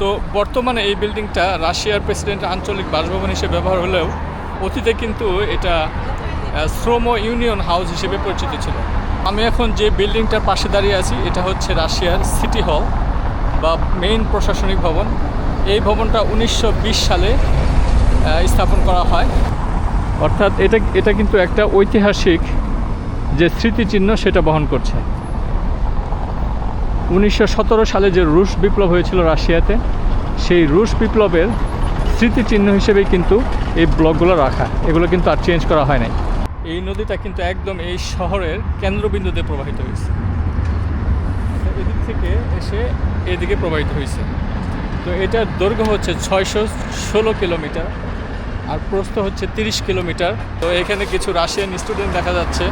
তো বর্তমানে এই বিল্ডিংটা রাশিয়ার প্রেসিডেন্ট আঞ্চলিক বাসভবন হিসেবে ব্যবহার হলেও অতীতে কিন্তু এটা শ্রম ইউনিয়ন হাউস হিসেবে পরিচিত ছিল। আমি এখন যে বিল্ডিংটার পাশে দাঁড়িয়ে আছি, এটা হচ্ছে রাশিয়ার সিটি হল বা মেইন প্রশাসনিক ভবন। এই ভবনটা উনিশশো বিশ সালে স্থাপন করা হয়। অর্থাৎ এটা এটা কিন্তু একটা ঐতিহাসিক যে স্মৃতিচিহ্ন সেটা বহন করছে। উনিশশো সতেরো সালে যে রুশ বিপ্লব হয়েছিল রাশিয়াতে, সেই রুশ বিপ্লবের স্মৃতিচিহ্ন হিসেবেই কিন্তু এই ব্লকগুলো রাখা, এগুলো কিন্তু আর চেঞ্জ করা হয় নাই। এই নদীটা কিন্তু একদম এই শহরের কেন্দ্রবিন্দুতে প্রবাহিত হয়েছে। এদিক থেকে এসে এদিকে প্রবাহিত হয়েছে। তো এটার দৈর্ঘ্য হচ্ছে ছয়শো ষোলো কিলোমিটার আর প্রস্থ হচ্ছে তিরিশ কিলোমিটার। তো এখানে কিছু রাশিয়ান স্টুডেন্ট দেখা যাচ্ছে।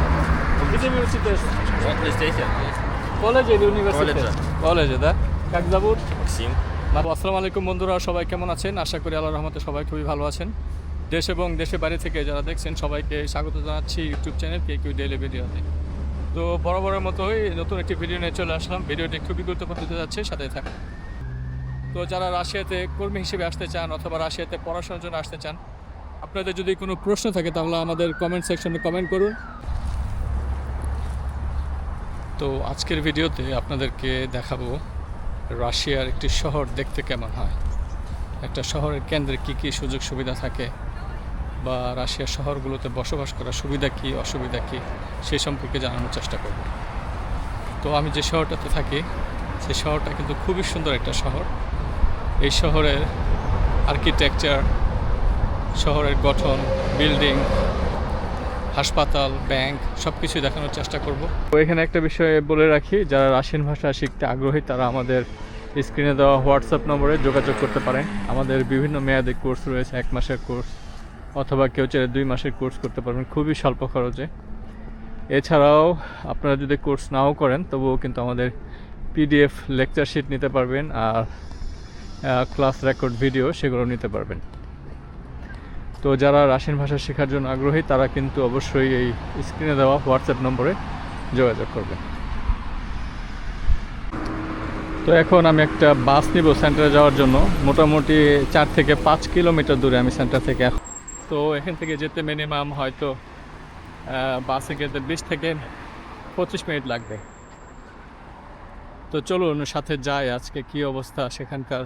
কলেজের ইউনিভার্সিটি কলেজে। দা কাকজাবুর? সিম। আসসালামু আলাইকুম বন্ধুরা সবাই কেমন আছেন? আশা করি আল্লাহ রহমতে সবাই খুবই ভালো আছেন। দেশ এবং দেশের বাইরে থেকে যারা দেখছেন সবাইকে স্বাগত জানাচ্ছি YouTube channel K Q daily ভিডিওতে। তো বরাবরের মতোই নতুন একটি ভিডিও নিয়ে চলে আসলাম। ভিডিওটি খুবই গুরুত্বপূর্ণ হতে যাচ্ছে সাথে থাকুন। তো যারা রাশিয়াতে কর্মী হিসেবে আসতে চান অথবা রাশিয়াতে পড়াশোনার জন্য আসতে চান আপনাদের যদি কোনো প্রশ্ন থাকে তাহলে আমাদের কমেন্ট সেকশনে কমেন্ট করুন। তো আজকের ভিডিওতে আপনাদেরকে দেখাবো রাশিয়ার একটি শহর দেখতে কেমন হয়। একটা শহরের কেন্দ্রে কী কী সুযোগ সুবিধা থাকে বা রাশিয়ার শহরগুলোতে বসবাস করার সুবিধা কী, অসুবিধা কী, সে সম্পর্কে জানানোর চেষ্টা করব। তো আমি যে শহরটাতে থাকি সেই শহরটা কিন্তু খুবই সুন্দর একটা শহর। এই শহরের আর্কিটেকচার শহরের গঠন বিল্ডিং হাসপাতাল, ব্যাংক সব কিছুই দেখানোর চেষ্টা করব। এখানে একটা বিষয় বলে রাখি, যারা রাশিয়ান ভাষা শিখতে আগ্রহী, তারা আমাদের স্ক্রিনে দেওয়া হোয়াটসঅ্যাপ নম্বরে যোগাযোগ করতে পারেন। আমাদের বিভিন্ন মেয়াদে কোর্স রয়েছে, এক মাসের কোর্স, অথবা কেউ চাইলে দুই মাসের কোর্স করতে পারবেন, খুবই স্বল্প খরচে। এছাড়াও আপনারা যদি কোর্স নাও করেন, তবুও কিন্তু আমাদের পিডিএফ লেকচার শিট নিতে পারবেন আর ক্লাস রেকর্ড ভিডিও সেগুলো নিতে পারবেন। তো যারা রাশিয়ান ভাষা শেখার জন্য আগ্রহী, তারা কিন্তু অবশ্যই এই স্ক্রিনে দেওয়া হোয়াটসঅ্যাপ নম্বরে যোগাযোগ করবেন তো এখন আমি একটা বাস নিব সেন্টারে যাওয়ার জন্য। মোটামুটি চার থেকে পাঁচ কিলোমিটার দূরে আমি সেন্টার থেকে তো এখান থেকে যেতে মিনিমাম হয়তো বাসে যেতে বিশ থেকে পঁচিশ মিনিট লাগবে। তো চলুন সাথে যাই, আজকে কি অবস্থা সেখানকার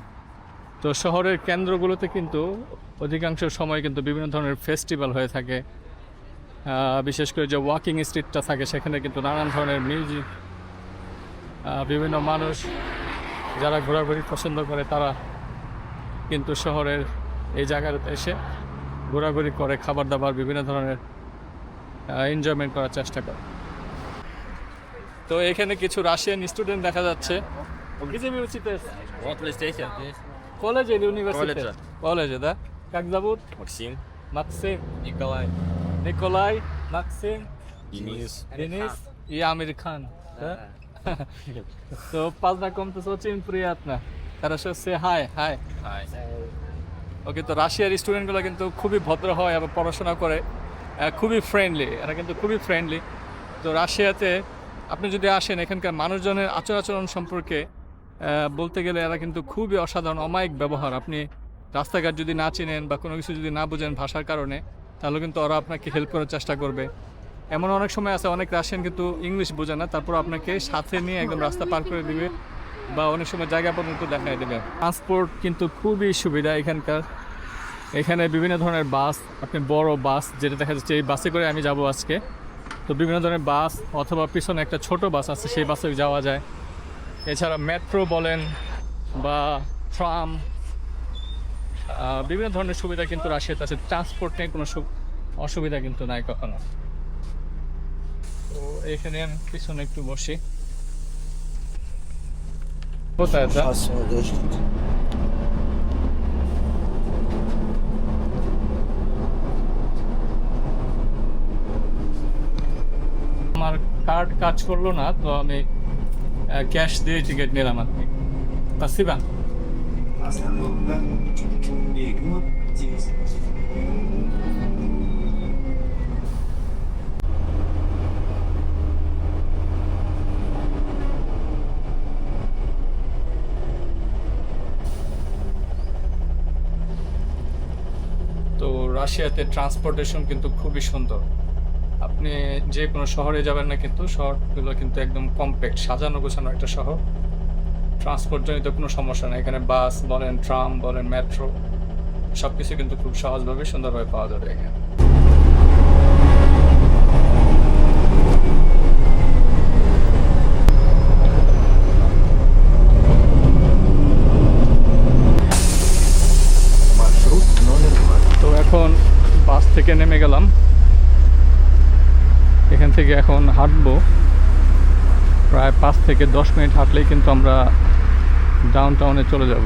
তো শহরের কেন্দ্রগুলোতে কিন্তু অধিকাংশ সময় কিন্তু বিভিন্ন ধরনের ফেস্টিভ্যাল হয়ে থাকে। বিশেষ করে যে ওয়াকিং স্ট্রিটটা থাকে সেখানে কিন্তু নানান ধরনের মিউজিক বিভিন্ন মানুষ যারা ঘোরাঘুরি পছন্দ করে তারা কিন্তু শহরের এই জায়গাতে এসে ঘোরাঘুরি করে খাবার দাবার বিভিন্ন ধরনের এনজয়মেন্ট করার চেষ্টা করে। তো এখানে কিছু রাশিয়ান স্টুডেন্ট দেখা যাচ্ছে। Вот здесь, здесь. কলেজে ইউনিভার্সিটি Колледжа. কলেজে দা как зовут Максим. Максим Николай. Николай Максим Денис. Денис и Амир Хан да? То познакомиться очень приятно Хорошо, say hi, hi Hi. ওকে তো রাশিয়ার স্টুডেন্টগুলো কিন্তু খুবই ভদ্র হয় এবং পড়াশোনা করে আহ, খুবই ফ্রেন্ডলি এরা কিন্তু খুবই ফ্রেন্ডলি তো রাশিয়াতে আপনি যদি আসেন এখানকার মানুষজনের আচার আচরণ সম্পর্কে আহ, বলতে গেলে এরা কিন্তু খুবই অসাধারণ, অমায়িক ব্যবহার। আপনি রাস্তাঘাট যদি না চিনেন বা কোনো কিছু যদি না বোঝেন ভাষার কারণে, তাহলে কিন্তু ওরা আপনাকে হেল্প করার চেষ্টা করবে। এমন অনেক সময় আছে, অনেক রাশিয়ান কিন্তু ইংলিশ বোঝে না, তারপর আপনাকে সাথে নিয়ে একদম রাস্তা পার করে দিবে বা অনেক সময় জায়গা পর্যন্ত দেখায় দেবে। ট্রান্সপোর্ট কিন্তু খুবই সুবিধা এখানকার। এখানে বিভিন্ন ধরনের বাস, আপনি বড় বাস, যেটা দেখা যাচ্ছে, এই বাসে করে আমি যাব আজকে। তো বিভিন্ন ধরনের বাস অথবা পিছনে একটা ছোট বাস আছে, সেই বাসে যাওয়া যায়। এছাড়া মেট্রো বলেন বা ট্রাম বিভিন্ন ধরনের সুবিধা কিন্তু রাশিয়াতে আছে। ট্রান্সপোর্ট নিয়ে কোনো অসুবিধা কিন্তু নাই কখনো। তো এখানে আমি পিছনে একটু বসি। কোথায়? আমার কার্ড কাজ করল না, তো আমি ক্যাশ দিয়ে টিকিট নিলাম আর কি। তো রাশিয়াতে ট্রান্সপোর্টেশন কিন্তু খুবই সুন্দর। আপনি যে কোনো শহরে যাবেন না কিন্তু, শহরগুলো কিন্তু একদম কম্প্যাক্ট সাজানো গোছানো একটা শহর। ট্রান্সপোর্ট জনিত কোনো সমস্যা নেই। এখানে বাস বলেন ট্রাম বলেন মেট্রো সব কিছু কিন্তু খুব সহজভাবে সুন্দরভাবে পাওয়া যাবে এখানে। এখান হাঁটবো। প্রায় পাঁচ থেকে দশ মিনিট হাঁটলেই কিন্তু আমরা ডাউন টাউনে চলে যাব।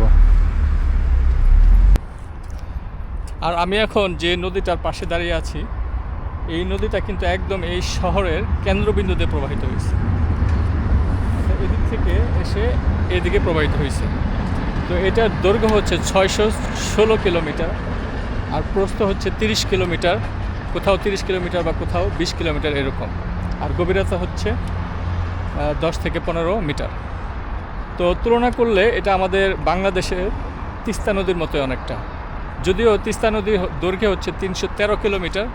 আর আমি এখন যে নদীটার পাশে দাঁড়িয়ে আছি, এই নদীটা কিন্তু একদম এই শহরের কেন্দ্রবিন্দুতে প্রবাহিত হয়েছে। এদিক থেকে এসে এদিকে প্রবাহিত হয়েছে। তো এটার দৈর্ঘ্য হচ্ছে ছয়শো ষোলো কিলোমিটার আর প্রস্থ হচ্ছে তিরিশ কিলোমিটার। কোথাও তিরিশ কিলোমিটার বা কোথাও বিশ কিলোমিটার এরকম। আর গভীরতা হচ্ছে দশ থেকে পনেরো মিটার। তো তুলনা করলে এটা আমাদের বাংলাদেশের তিস্তা নদীর মতোই অনেকটা। যদিও তিস্তা নদীর হ- দৈর্ঘ্য হচ্ছে তিনশো তেরো কিলোমিটার,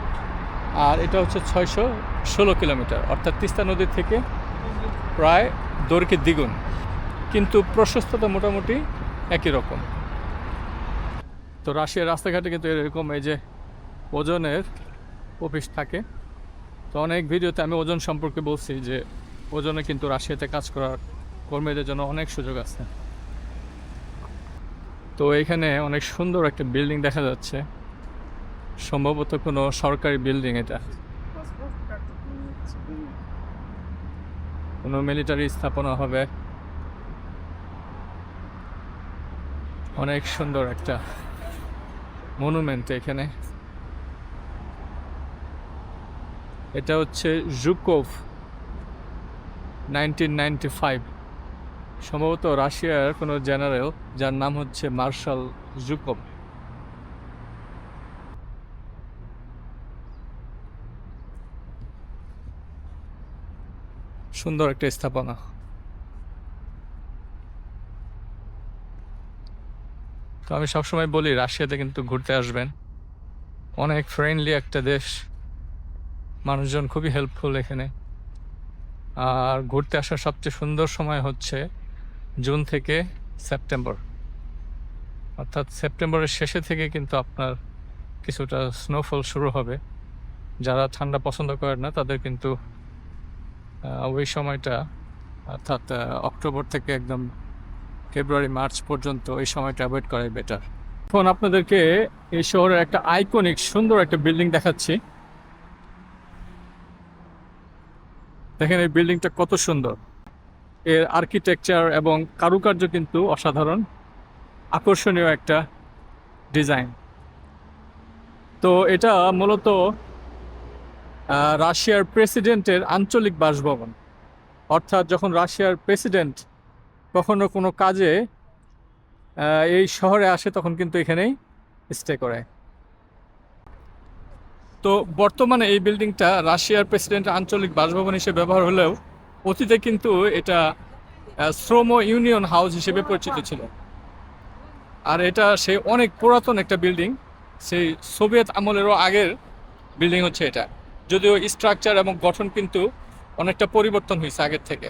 আর এটা হচ্ছে ছয়শো ষোলো কিলোমিটার। অর্থাৎ তিস্তা নদীর থেকে প্রায় দৈর্ঘ্যের দ্বিগুণ। কিন্তু প্রশস্ততা মোটামুটি একই রকম। তো রাশিয়ার রাস্তাঘাটে কিন্তু এরকম এই যে ওজনের অফিস থাকে তো অনেক ভিডিওতে আমি ওজন সম্পর্কে বলছি যে ওজনে কিন্তু রাশিয়াতে কাজ করার কর্মীদের জন্য অনেক সুযোগ আছে। তো এখানে অনেক সুন্দর একটা বিল্ডিং দেখা যাচ্ছে। সম্ভবত কোনো সরকারি বিল্ডিং এটা। কোনো মিলিটারি স্থাপনা হবে। অনেক সুন্দর একটা মনুমেন্ট এখানে। এটা হচ্ছে জুকোভ নাইনটিন নাইনটি ফাইভ। সম্ভবত রাশিয়ার কোনো জেনারেল যার নাম হচ্ছে মার্শাল জুকোভ। সুন্দর একটা স্থাপনা। তো আমি সবসময় বলি, রাশিয়াতে কিন্তু ঘুরতে আসবেন। অনেক ফ্রেন্ডলি একটা দেশ। মানুষজন খুবই হেল্পফুল এখানে। আর ঘুরতে আসার সবচেয়ে সুন্দর সময় হচ্ছে জুন থেকে সেপ্টেম্বর অর্থাৎ সেপ্টেম্বরের শেষে থেকে কিন্তু আপনার কিছুটা স্নোফল শুরু হবে। যারা ঠান্ডা পছন্দ করেন না, তাদের কিন্তু ওই সময়টা, অর্থাৎ অক্টোবর থেকে একদম ফেব্রুয়ারি মার্চ পর্যন্ত এই সময়টা অ্যাভয়েড করাই বেটার এখন আপনাদেরকে এই শহরের একটা আইকনিক সুন্দর একটা বিল্ডিং দেখাচ্ছি। দেখেন এই বিল্ডিংটা কত সুন্দর। এর আর্কিটেকচার এবং কারুকার্য কিন্তু অসাধারণ, আকর্ষণীয় একটা ডিজাইন তো এটা মূলত রাশিয়ার প্রেসিডেন্টের আঞ্চলিক বাসভবন। অর্থাৎ যখন রাশিয়ার প্রেসিডেন্ট কখনো কোনো কাজে এই শহরে আসে তখন কিন্তু এখানেই স্টে করে। তো বর্তমানে এই বিল্ডিংটা রাশিয়ার প্রেসিডেন্ট আঞ্চলিক বাসভবন হিসেবে ব্যবহার হলেও অতীতে কিন্তু এটা শ্রম ইউনিয়ন হাউস হিসেবে পরিচিত ছিল। আর এটা সেই অনেক পুরাতন একটা বিল্ডিং, সেই সোভিয়েত আমলেরও আগের বিল্ডিং হচ্ছে এটা। যদিও স্ট্রাকচার এবং গঠন কিন্তু অনেকটা পরিবর্তন হয়েছে আগের থেকে।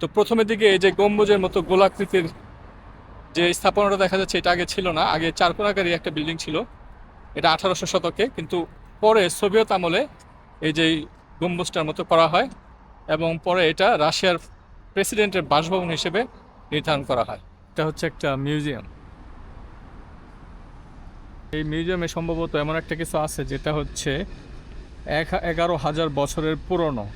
তো প্রথমের দিকে এই যে গম্বুজের মতো গোলাকৃতির যে স্থাপনাটা দেখা যাচ্ছে, এটা আগে ছিল না। আগে চারকোনাকারী একটা বিল্ডিং ছিল। এটা আঠারোশো শতকে, কিন্তু পরে সোভিয়েত আমলে এই যে গম্বুজটার মতো করা হয় এবং পরে এটা রাশিয়ার প্রেসিডেন্টের বাসভবন হিসেবে নির্ধারণ করা হয়। এটা হচ্ছে একটা মিউজিয়াম। এই মিউজিয়ামে সম্ভবত এমন একটা কিছু আছে যেটা হচ্ছে এক, এগারো হাজার বছরের পুরনো।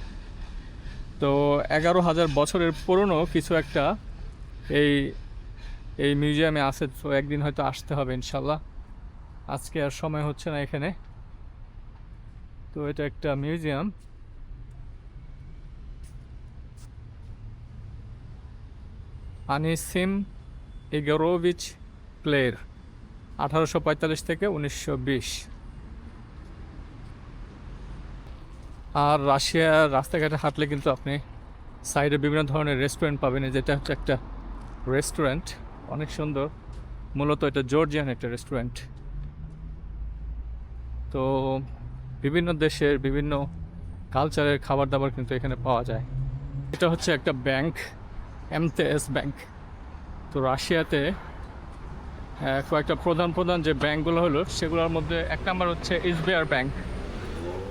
তো এগারো হাজার বছরের পুরনো কিছু একটা এই এই মিউজিয়ামে আছে, তো একদিন হয়তো আসতে হবে ইনশাল্লাহ। আজকে আর সময় হচ্ছে না এখানে। তো এটা একটা মিউজিয়াম। আনিসিম ইগোরোভিচ প্লের আঠারোশো পঁয়তাল্লিশ থেকে উনিশশো বিশ। আর রাশিয়ার রাস্তাঘাটে হাঁটলে কিন্তু আপনি সাইডে বিভিন্ন ধরনের রেস্টুরেন্ট পাবেন। যেটা হচ্ছে একটা রেস্টুরেন্ট, অনেক সুন্দর। মূলত এটা জর্জিয়ান একটা রেস্টুরেন্ট। তো বিভিন্ন দেশের বিভিন্ন কালচারের খাবার দাবার কিন্তু এখানে পাওয়া যায়। এটা হচ্ছে একটা ব্যাংক, এমতেএস ব্যাংক। তো রাশিয়াতে কয়েকটা প্রধান প্রধান যে ব্যাংকগুলো হলো, সেগুলোর মধ্যে এক নাম্বার হচ্ছে এসবিআর ব্যাংক।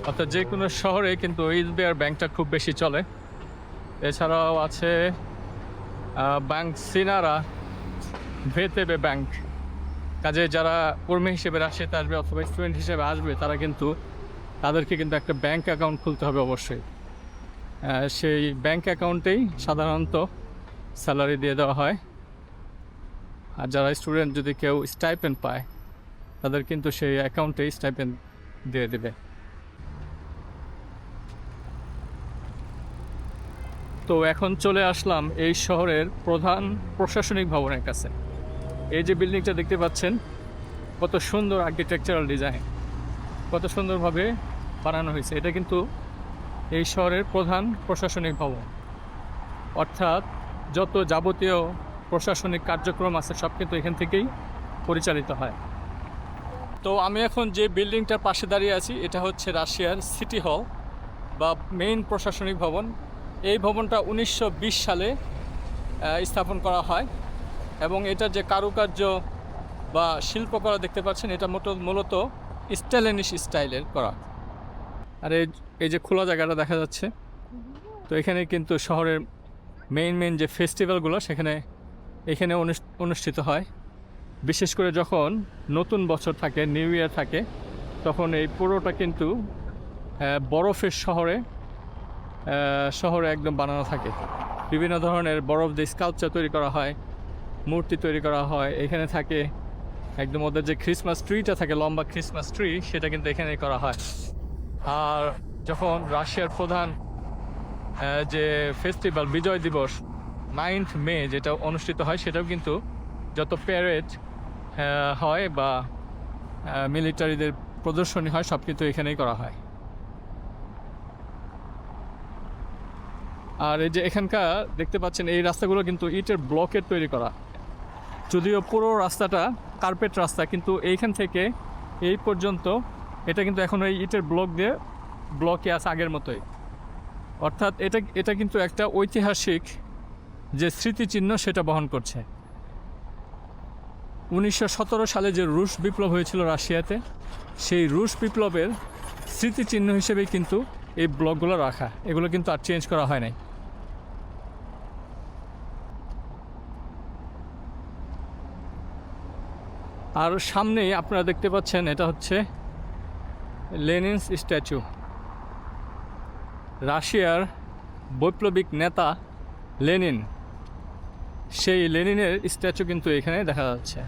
অর্থাৎ যে কোনো শহরে কিন্তু এসবিআর ব্যাংকটা খুব বেশি চলে। এছাড়াও আছে ব্যাংক সিনারা ভেতেবে ব্যাংক। কাজে যারা কর্মী হিসেবে রাশিয়াতে আসবে অথবা স্টুডেন্ট হিসেবে আসবে, তারা কিন্তু তাদেরকে কিন্তু একটা ব্যাংক অ্যাকাউন্ট খুলতে হবে অবশ্যই। সেই ব্যাংক অ্যাকাউন্টেই সাধারণত স্যালারি দিয়ে দেওয়া হয়। আর যারা স্টুডেন্ট যদি কেউ স্টাইপেন্ড পায়, তাদের কিন্তু সেই অ্যাকাউন্টেই স্টাইপেন্ড দিয়ে দেবে। তো এখন চলে আসলাম এই শহরের প্রধান প্রশাসনিক ভবনের কাছে। এই যে বিল্ডিংটা দেখতে পাচ্ছেন, কত সুন্দর আর্কিটেকচারাল ডিজাইন কত সুন্দরভাবে বানানো হয়েছে। এটা কিন্তু এই শহরের প্রধান প্রশাসনিক ভবন। অর্থাৎ যত যাবতীয় প্রশাসনিক কার্যক্রম আছে, সব কিন্তু এখান থেকেই পরিচালিত হয়। তো আমি এখন যে বিল্ডিংটার পাশে দাঁড়িয়ে আছি, এটা হচ্ছে রাশিয়ার সিটি হল বা মেইন প্রশাসনিক ভবন। এই ভবনটা উনিশশো বিশ সালে স্থাপন করা হয়। এবং এটার যে কারুকার্য বা শিল্পকলা দেখতে পাচ্ছেন, এটা মূলত স্টাইলেনিশ স্টাইলের করা। আর এই যে খোলা জায়গাটা দেখা যাচ্ছে, তো এখানে কিন্তু শহরের মেইন মেইন যে ফেস্টিভ্যালগুলো সেখানে, এখানে অনুষ্ঠিত হয়। বিশেষ করে যখন নতুন বছর থাকে নিউ ইয়ার থাকে, তখন এই পুরোটা কিন্তু বরফের শহরে শহরে একদম বানানো থাকে। বিভিন্ন ধরনের বরফ দিয়ে স্কাল্পচার তৈরি করা হয়। মূর্তি তৈরি করা হয়। এখানে থাকে একদম ওদের যে ক্রিসমাস ট্রিটা থাকে, লম্বা ক্রিসমাস ট্রি সেটা কিন্তু এখানেই করা হয়। আর যখন রাশিয়ার প্রধান যে ফেস্টিভ্যাল বিজয় দিবস নাইন্থ মে যেটা অনুষ্ঠিত হয়, সেটাও কিন্তু যত প্যারেড হয় বা মিলিটারিদের প্রদর্শনী হয়, সব কিন্তু এখানেই করা হয়। আর এই যে এখানকার, দেখতে পাচ্ছেন, এই রাস্তাগুলো কিন্তু ইটের ব্লকের তৈরি করা। যদিও পুরো রাস্তাটা কার্পেট রাস্তা, কিন্তু এইখান থেকে এই পর্যন্ত এটা কিন্তু এখন এই ইটের ব্লক দিয়ে ব্লকে আছে আগের মতোই। অর্থাৎ এটা এটা কিন্তু একটা ঐতিহাসিক যে স্মৃতিচিহ্ন সেটা বহন করছে। উনিশশো সতেরো সালে যে রুশ বিপ্লব হয়েছিল রাশিয়াতে, সেই রুশ বিপ্লবের স্মৃতিচিহ্ন হিসেবেই কিন্তু এই ব্লকগুলো রাখা। এগুলো কিন্তু আর চেঞ্জ করা হয় নাই। আর সামনেই আপনারা দেখতে পাচ্ছেন এটা হচ্ছে লেনিনস স্ট্যাচু। রাশিয়ার বৈপ্লবিক নেতা লেনিন। সেই লেনিনের স্ট্যাচু কিন্তু এখানে দেখা যাচ্ছে।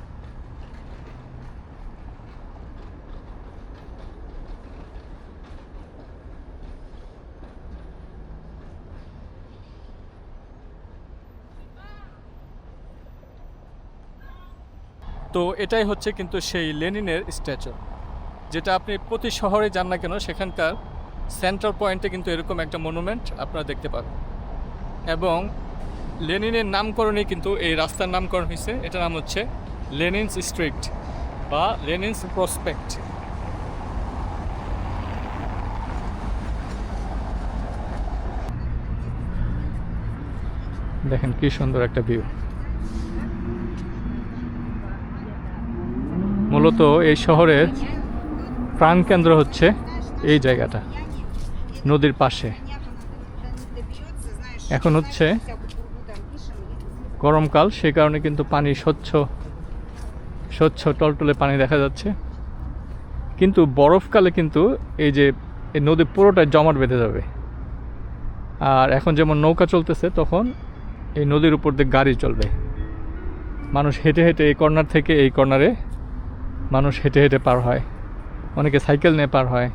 তো এটাই হচ্ছে কিন্তু সেই লেনিনের স্ট্যাচু, যেটা আপনি প্রতি শহরে যান না কেন, সেখানকার সেন্ট্রাল পয়েন্টে কিন্তু এরকম একটা মনুমেন্ট আপনারা দেখতে পাবেন। এবং লেনিনের নামকরণে কিন্তু এই রাস্তার নামকরণ হয়েছে, এটার নাম হচ্ছে লেনিনস স্ট্রিট বা লেনিনস প্রসপেক্ট। দেখেন কি সুন্দর একটা ভিউ। মূলত এই শহরের প্রাণকেন্দ্র হচ্ছে এই জায়গাটা, নদীর পাশে। এখন হচ্ছে গরমকাল, সে কারণে কিন্তু পানি স্বচ্ছ স্বচ্ছ টলটলে পানি দেখা যাচ্ছে। কিন্তু বরফকালে কিন্তু এই যে এই নদী পুরোটা জমাট বেঁধে যাবে। আর এখন যেমন নৌকা চলতেছে, তখন এই নদীর উপর দিয়ে গাড়ি চলবে। মানুষ হেঁটে হেঁটে এই কর্নার থেকে এই কর্নারে মানুষ হেঁটে হেঁটে পার হয়। অনেকে সাইকেল নিয়ে পার হয়।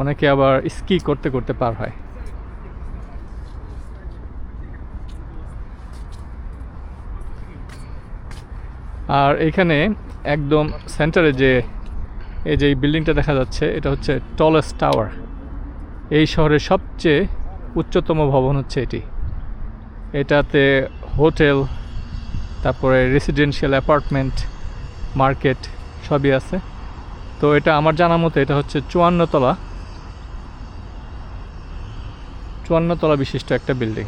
অনেকে আবার স্কি করতে করতে পার হয়। আর এখানে একদম সেন্টারে যে এই যে বিল্ডিংটা দেখা যাচ্ছে, এটা হচ্ছে টলেস্ট টাওয়ার এই শহরের সবচেয়ে উচ্চতম ভবন হচ্ছে এটি। এটাতে হোটেল, তারপরে রেসিডেন্সিয়াল অ্যাপার্টমেন্ট মার্কেট সবই আছে। তো এটা আমার জানা মতে এটা হচ্ছে চুয়ান্ন তলা। চুয়ান্ন তলা বিশিষ্ট একটা বিল্ডিং।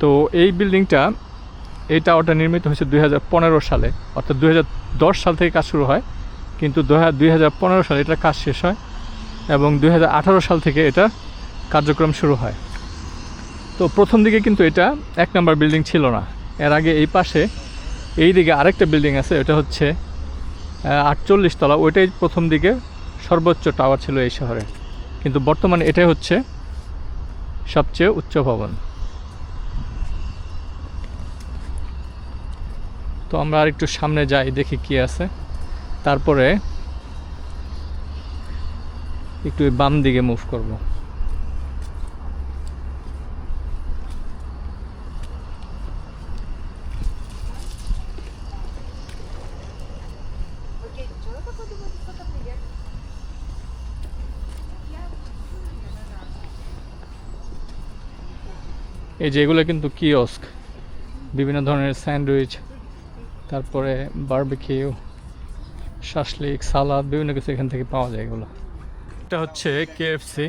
তো এই বিল্ডিংটা এই টাওয়ারটা নির্মিত হয়েছে দুই হাজার পনেরো সালে। অর্থাৎ দুই হাজার দশ সাল থেকে কাজ শুরু হয়। কিন্তু দুই হাজার পনেরো সালে এটা কাজ শেষ হয় এবং দু হাজার আঠারো সাল থেকে এটা কার্যক্রম শুরু হয়। তো প্রথম দিকে কিন্তু এটা এক নম্বর বিল্ডিং ছিল না। এর আগে এই পাশে এই দিকে আরেকটা বিল্ডিং আছে এটা হচ্ছে আটচল্লিশ তলা। ওইটাই প্রথম দিকে সর্বোচ্চ টাওয়ার ছিল এই শহরে। কিন্তু বর্তমানে এটাই হচ্ছে সবচেয়ে উচ্চ ভবন। তো আমরা আর একটু সামনে যাই, দেখি কি আছে। তারপরে একটু বাম দিকে মুভ করব। এই যে এগুলো কিন্তু কিওস্ক বিভিন্ন ধরনের স্যান্ডউইচ, তারপরে বারবিকিউ, শাসলিক, সালাদ, বিভিন্ন কিছু এখান থেকে পাওয়া যায় এগুলো। এটা হচ্ছে কেএফসি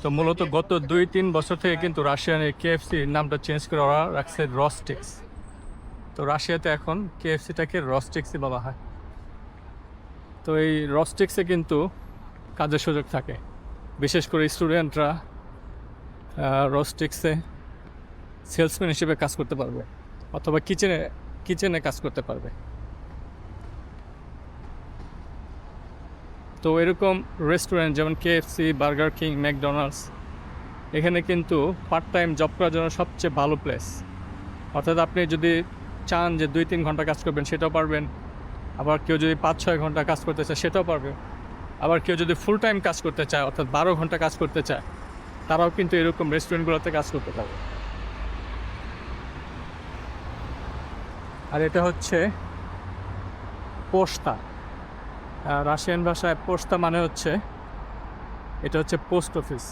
তো মূলত গত দুই, তিন বছর থেকে কিন্তু রাশিয়ান এই কেএফসি নামটা চেঞ্জ করে ওরা রাখছে রস্টিক্স তো রাশিয়াতে এখন কেএফসিটাকে রস্টিক্সই বলা হয়। তো এই রস্টিক্সে কিন্তু কাজের সুযোগ থাকে। বিশেষ করে স্টুডেন্টরা রস্টিক্সে সেলসম্যান হিসেবে কাজ করতে পারবে, অথবা কিচেনে কিচেনে কাজ করতে পারবে। তো এরকম রেস্টুরেন্ট যেমন কেএফসি বার্গার কিং ম্যাকডোনাল্ডস এখানে কিন্তু পার্ট টাইম জব করার জন্য সবচেয়ে ভালো প্লেস অর্থাৎ আপনি যদি চান যে দুই তিন ঘণ্টা কাজ করবেন, সেটাও পারবেন। আবার কেউ যদি পাঁচ ছয় ঘণ্টা কাজ করতে চায়, সেটাও পারবে। আবার কেউ যদি ফুল টাইম কাজ করতে চায়, অর্থাৎ বারো ঘণ্টা কাজ করতে চায়, তারাও কিন্তু এরকম রেস্টুরেন্টগুলোতে কাজ করতে পারবে। আর এটা হচ্ছে পোস্তা। রাশিয়ান ভাষায় পোস্তা মানে হচ্ছে, এটা হচ্ছে পোস্ট অফিস।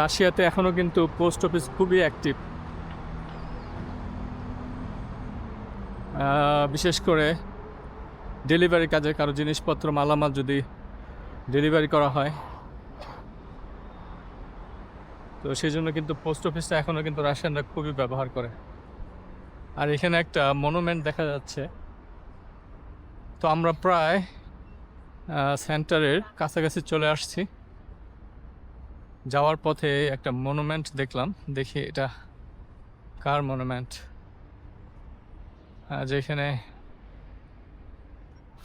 রাশিয়াতে এখনও কিন্তু পোস্ট অফিস খুবই অ্যাক্টিভ বিশেষ করে ডেলিভারি কাজে কারও জিনিসপত্র, মালামাল যদি ডেলিভারি করা হয় তো সেই জন্য কিন্তু পোস্ট অফিসটা এখনও কিন্তু রাশিয়ানরা খুবই ব্যবহার করে। আর এখানে একটা মনুমেন্ট দেখা যাচ্ছে। তো আমরা প্রায় সেন্টারের কাছাকাছি চলে আসছি। যাওয়ার পথে একটা মনুমেন্ট দেখলাম। দেখি এটা কার মনুমেন্ট যেখানে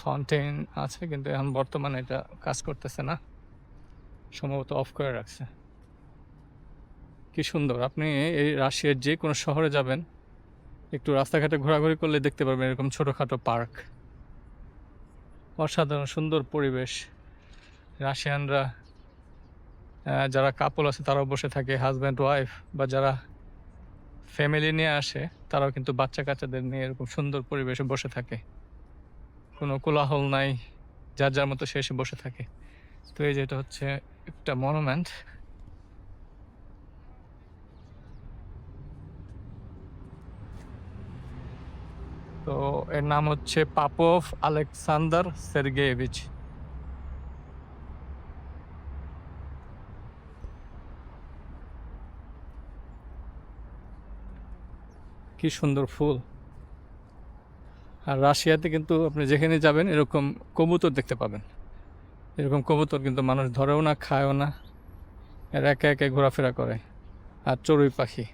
ফাউন্টেন আছে, কিন্তু এখন বর্তমানে এটা কাজ করতেছে না। সম্ভবত অফ করে রাখছে। কি সুন্দর। আপনি এই রাশিয়ার যে কোনো শহরে যাবেন, একটু রাস্তাঘাটে ঘোরাঘুরি করলে দেখতে পারবেন এরকম ছোটোখাটো পার্ক। অসাধারণ, সুন্দর পরিবেশ। রাশিয়ানরা যারা কাপল আছে তারাও বসে থাকে হাজব্যান্ড ওয়াইফ বা যারা ফ্যামিলি নিয়ে আসে, তারাও কিন্তু বাচ্চা কাচ্চাদের নিয়ে এরকম সুন্দর পরিবেশে বসে থাকে। কোনো কোলাহল নাই, যার যার মতো এসে বসে থাকে। তো এই যেটা হচ্ছে একটা মনুমেন্ট তো এর নাম হচ্ছে পাপভ আলেকসান্দার সের্গেয়েভিচ কি সুন্দর ফুল। আর রাশিয়াতে কিন্তু আপনি যেখানে যাবেন এরকম কবুতর দেখতে পাবেন। এরকম কবুতর কিন্তু মানুষ ধরেও না, খায়ও না। এরা একে একে ঘোরাফেরা করে। আর চড়ুই পাখি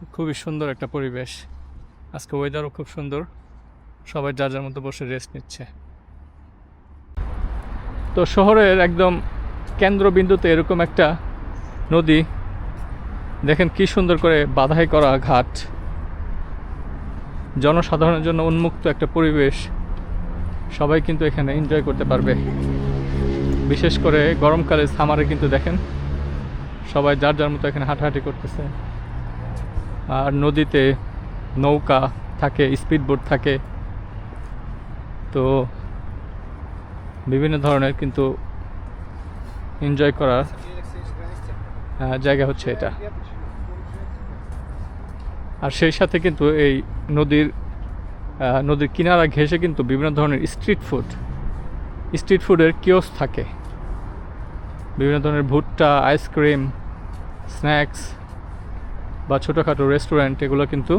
তো খুবই সুন্দর একটা পরিবেশ। আজকে ওয়েদারও খুব সুন্দর। সবাই যার যার মতো বসে রেস্ট নিচ্ছে। তো শহরের একদম কেন্দ্রবিন্দুতে এরকম একটা নদী, দেখেন কি সুন্দর করে বাধাই করা ঘাট। জনসাধারণের জন্য উন্মুক্ত একটা পরিবেশ। সবাই কিন্তু এখানে এনজয় করতে পারবে। বিশেষ করে গরমকালে সামারে কিন্তু দেখেন, সবাই যার যার মতো এখানে হাঁটাহাঁটি করতেছে। আর নদীতে নৌকা থাকে স্পিড বোট থাকে। তো বিভিন্ন ধরনের কিন্তু এনজয় করার জায়গা হচ্ছে এটা। আর সেই সাথে কিন্তু এই নদীর নদীর কিনারা ঘেঁষে কিন্তু বিভিন্ন ধরনের স্ট্রিট ফুড স্ট্রিট ফুডের কিওস থাকে। বিভিন্ন ধরনের ভুট্টা আইসক্রিম স্ন্যাক্স বা ছোটোখাটো রেস্টুরেন্ট এগুলো কিন্তু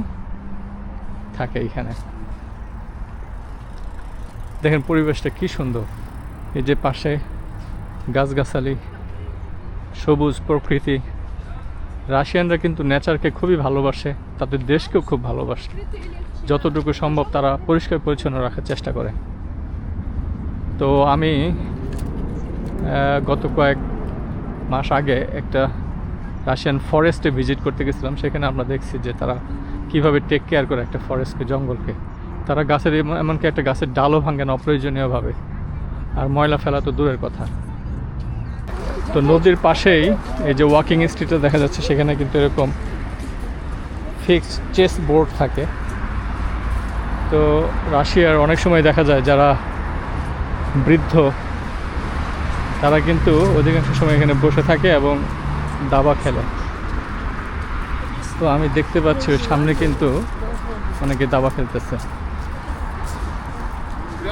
থাকে এখানে। দেখেন পরিবেশটা কি সুন্দর। এই যে পাশে গাছগাছালি, সবুজ প্রকৃতি। রাশিয়ানরা কিন্তু নেচারকে খুবই ভালোবাসে, তাদের দেশকেও খুব ভালোবাসে। যতটুকু সম্ভব তারা পরিষ্কার পরিচ্ছন্ন রাখার চেষ্টা করে। তো আমি গত কয়েক মাস আগে একটা রাশিয়ান ফরেস্টে ভিজিট করতে গেছিলাম, সেখানে আমরা দেখছি যে তারা কীভাবে টেক কেয়ার করে একটা ফরেস্টকে জঙ্গলকে। তারা গাছের এমন- এমনকি একটা গাছের ডালও ভাঙে না অপ্রয়োজনীয়ভাবে। আর ময়লা ফেলা তো দূরের কথা। তো নদীর পাশেই এই যে ওয়াকিং স্ট্রিটে দেখা যাচ্ছে, সেখানে কিন্তু এরকম ফিক্সড চেস বোর্ড থাকে। তো রাশিয়ার অনেক সময় দেখা যায় যারা বৃদ্ধ, তারা কিন্তু অধিকাংশ সময় এখানে বসে থাকে এবং দাবা খেলে। তো আমি দেখতে পাচ্ছি সামনে কিন্তু অনেকে দাবা খেলতেছে।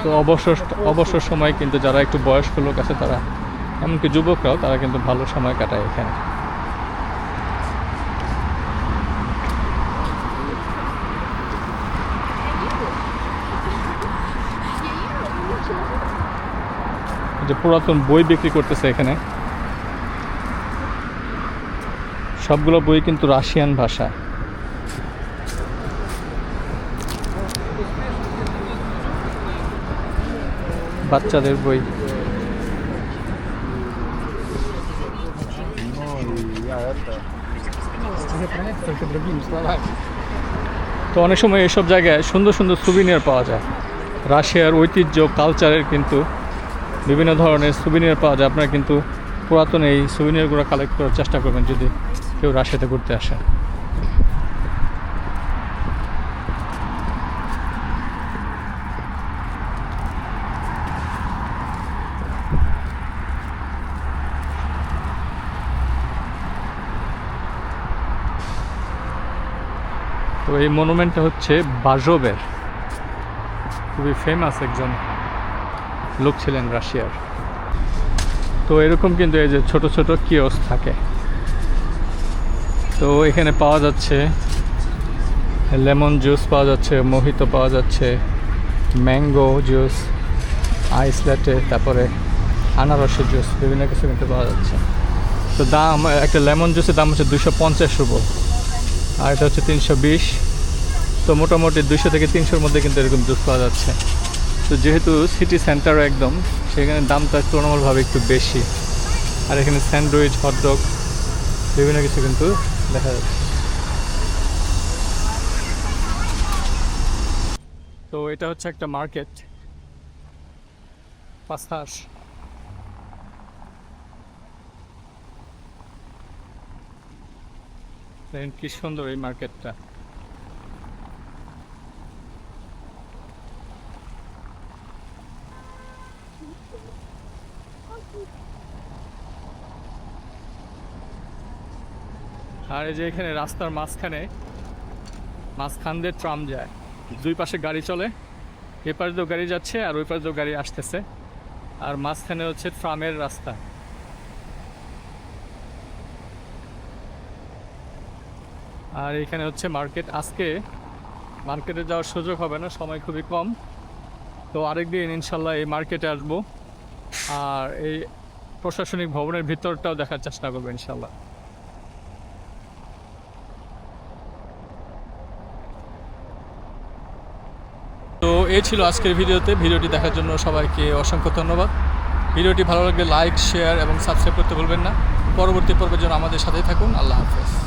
তো অবসর অবসর সময় কিন্তু যারা একটু বয়স্ক লোক আছে তারা, এমনকি যুবকরাও তারা কিন্তু ভালো সময় কাটায় এখানে। যে পুরাতন বই বিক্রি করতেছে এখানে। সবগুলো বই কিন্তু রাশিয়ান ভাষা। বাচ্চাদের বই। তো অনেক সময় এসব জায়গায় সুন্দর সুন্দর সুবিনিয়ার পাওয়া যায়। রাশিয়ার ঐতিহ্য কালচারের কিন্তু বিভিন্ন ধরনের সুবিনিয়ার পাওয়া যায়। আপনারা কিন্তু পুরাতন এই সুবিনিয়ারগুলো কালেক্ট করার চেষ্টা করবেন যদি কেউ রাশিয়াতে ঘুরতে আসে। তো এই মনুমেন্টটা হচ্ছে বাজবের। খুবই ফেমাস একজন লোক ছিলেন রাশিয়ার। তো এরকম কিন্তু এই যে ছোট ছোট কিওস থাকে। তো এখানে পাওয়া যাচ্ছে লেমন জুস পাওয়া যাচ্ছে, মোহিতো পাওয়া যাচ্ছে, ম্যাঙ্গো জুস, আইস ল্যাটে তারপরে আনারসের জুস, বিভিন্ন কিছু কিন্তু পাওয়া যাচ্ছে। তো দাম, একটা লেমন জুসের দাম হচ্ছে দুশো পঞ্চাশ রুবল আর এটা হচ্ছে তিনশো বিশ। তো মোটামুটি দুশো থেকে তিনশোর মধ্যে কিন্তু এরকম জুস পাওয়া যাচ্ছে। তো যেহেতু সিটি সেন্টারও একদম, সেখানে দামটা তুলনামূলকভাবে একটু বেশি। আর এখানে স্যান্ডউইচ, হটডগ, বিভিন্ন কিছু কিন্তু দেখা যাচ্ছে তো এটা হচ্ছে একটা মার্কেট। পাস্তাস কি সুন্দর এই মার্কেটটা। আর এই যে এখানে রাস্তার মাঝখানে মাঝখান দিয়ে ট্রাম যায়। দুই পাশে গাড়ি চলে, এ পাশ দিয়েও গাড়ি যাচ্ছে আর ওই পাশ দিয়েও গাড়ি আসতেছে। আর মাঝখানে হচ্ছে ট্রামের রাস্তা। আর এখানে হচ্ছে মার্কেট। আজকে মার্কেটে যাওয়ার সুযোগ হবে না, সময় খুবই কম। তো আরেকদিন ইনশাল্লাহ এই মার্কেটে আসব। আর এই প্রশাসনিক ভবনের ভিতরটাও দেখার চেষ্টা করব ইনশাল্লাহ তো এই ছিল আজকের ভিডিওতে। ভিডিওটি দেখার জন্য সবাইকে অসংখ্য ধন্যবাদ। ভিডিওটি ভালো লাগলে লাইক, শেয়ার এবং সাবস্ক্রাইব করতে ভুলবেন না। পরবর্তী পর্বের জন্য আমাদের সাথেই থাকুন। আল্লাহ হাফেজ।